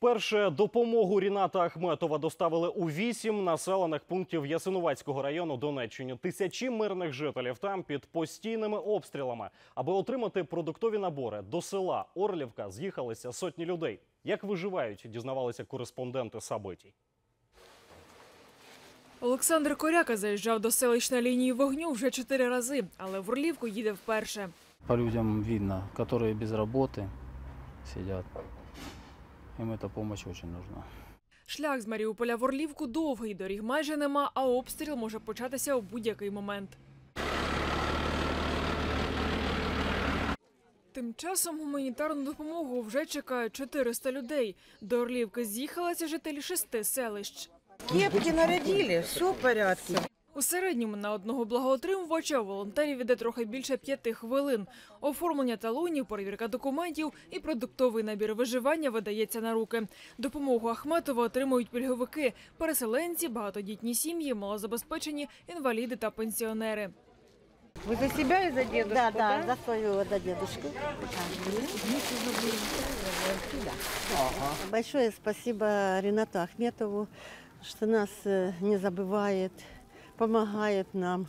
Вперше допомогу Ріната Ахметова доставили у вісім населених пунктів Ясинуватського району Донеччини. Тисячі мирних жителів там під постійними обстрілами. Аби отримати продуктові набори до села Орлівка з'їхалися сотні людей. Як виживають, дізнавалися кореспонденти Сабитій. Олександр Коряка заїжджав до селищної лінії вогню вже чотири рази, але в Орлівку їде вперше. По людям видно, которые без работы сидят. Им эта помощь очень нужна. Шлях з Маріуполя в Орлівку довгий, доріг майже нема, а обстріл може початися у будь-який момент. Тим часом гуманітарну допомогу вже чекають 400 людей. До Орлівки з'їхалися жителі шести селищ. Кепки нарядили, все в порядке. У середньому на одного благоотримувача волонтерів іде трохи більше п'яти хвилин. Оформлення талонів, перевірка документів і продуктовий набір виживання видається на руки. Допомогу Ахметова отримують пільговики, переселенці, багатодітні сім'ї, малозабезпечені, інваліди та пенсіонери. Вы за себя и за дедушку, Да, да, за свою да, дедушку. Большое спасибо Ренату Ахметову, что нас э, не забывает, помогает нам.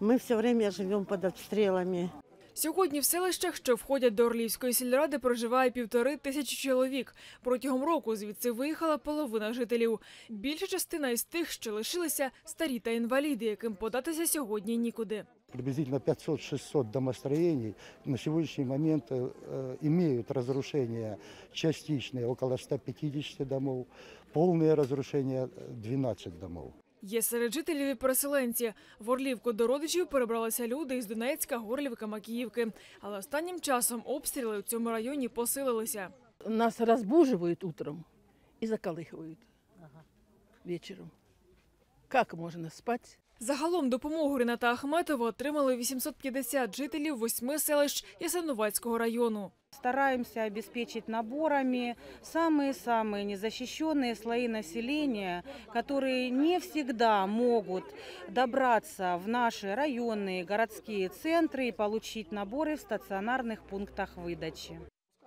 Мы все время живем под обстрелами. Сьогодні в селищах, що входять до Орлівської сільради, проживає півтори тисячі чоловік. Протягом року звідси виїхала половина жителів. Більша частина із тих, що лишилися, старі та інваліди, яким податися сьогодні нікуди. Приблизительно 500-600 домостроений на сегодняшний момент э, э, имеют разрушения частичные, около 150 домов, полное разрушение э, 12 домов. Є серед жителів і переселенці. В Орлівку до родичів перебралися люди із Донецька, Горлівка, Макіївки. Але останнім часом обстріли в цьому районі посилилися. Нас розбужують утром і закалихують вечером. Как можна спать? Загалом допомогу Ріната Ахметова отримали 850 жителів восьми селищ Ясинуватського району. Стараемся обеспечить наборами самые-самые незащищенные слои населения, которые не всегда могут добраться в наши районные городские центры и получить наборы в стационарных пунктах выдачи.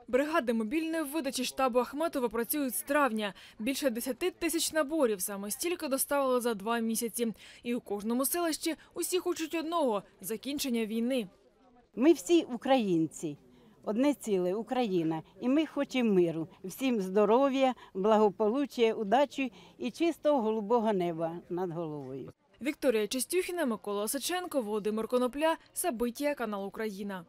Бригади мобільної видачі штабу Ахметова працюють з травня. Більше 10 тисяч наборів саме стільки доставили за два місяці. І у кожному селищі усі хочуть одного закінчення війни. Ми всі українці, одне ціле Україна, і ми хочемо миру. Всім здоров'я, благополуччя, удачі і чистого голубого неба над головою. Вікторія Чистюхіна, Микола Осиченко, Володимир Конопля, Сабиття, канал Україна.